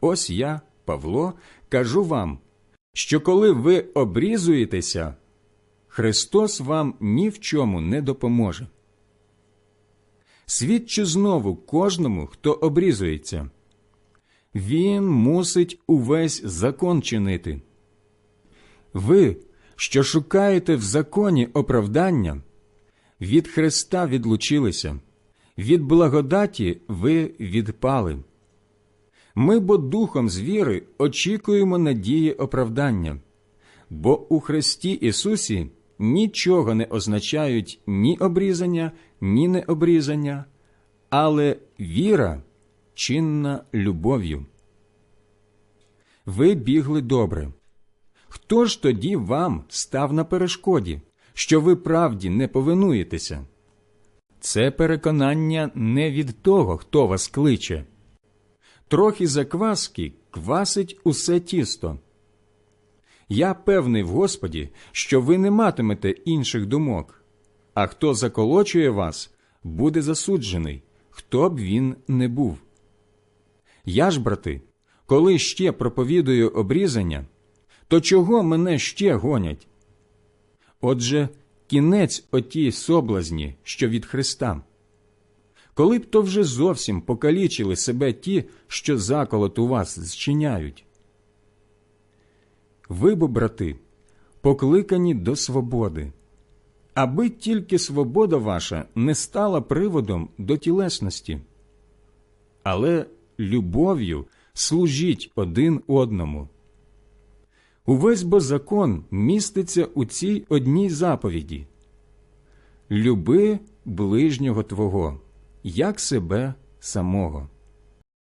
ось я, Павло, кажу вам, що коли ви обрізуєтеся, Христос вам ні в чому не допоможе. Свідчу знову кожному, хто обрізується. Він мусить увесь закон чинити. Ви, що шукаєте в законі оправдання, від Христа відлучилися, від благодаті ви відпали. Ми бо духом з віри очікуємо надії оправдання, бо у Христі Ісусі нічого не означають ні обрізання, ні необрізання, але віра чинна любов'ю. Ви бігли добре. Хто ж тоді вам став на перешкоді, що ви правді не повинуєтеся? Це переконання не від того, хто вас кличе. Трохи закваски квасить усе тісто. Я певний в Господі, що ви не матимете інших думок, а хто заколочує вас, буде засуджений, хто б він не був. Я ж, брати, коли ще проповідую обрізання, то чого мене ще гонять? Отже, кінець отій соблазні, що від Христа. Коли б то вже зовсім покалічили себе ті, що заколот у вас зчиняють. Ви бо, брати, покликані до свободи, аби тільки свобода ваша не стала приводом до тілесності, але любов'ю служіть один одному. Увесь бо закон міститься у цій одній заповіді Люби ближнього Твого, як себе самого.